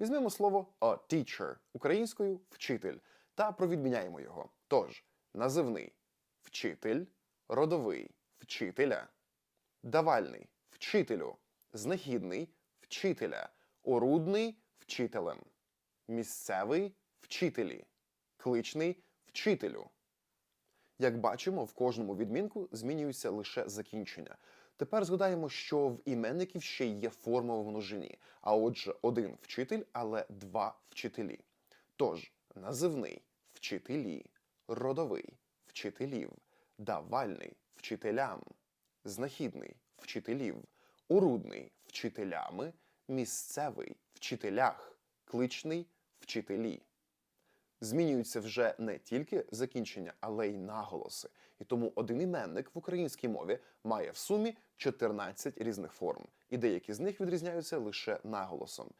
Візьмемо слово a teacher українською вчитель та провідміняємо його. Тож, називний вчитель, родовий вчителя, давальний вчителю, знахідний вчителя, орудний вчителем, місцевий вчителі, кличний вчителю. Як бачимо, в кожному відмінку змінюється лише закінчення. Тепер згадаємо, що в іменників ще є форма в множині, а отже, один вчитель, але два вчителі. Тож, називний вчителі, родовий вчителів, давальний вчителям, знахідний вчителів, орудний вчителями, місцевий вчителях, кличний вчителі змінюються вже не тільки закінчення, але й наголоси. І тому один іменник в українській мові має в сумі 14 різних форм, і деякі з них відрізняються лише наголосом.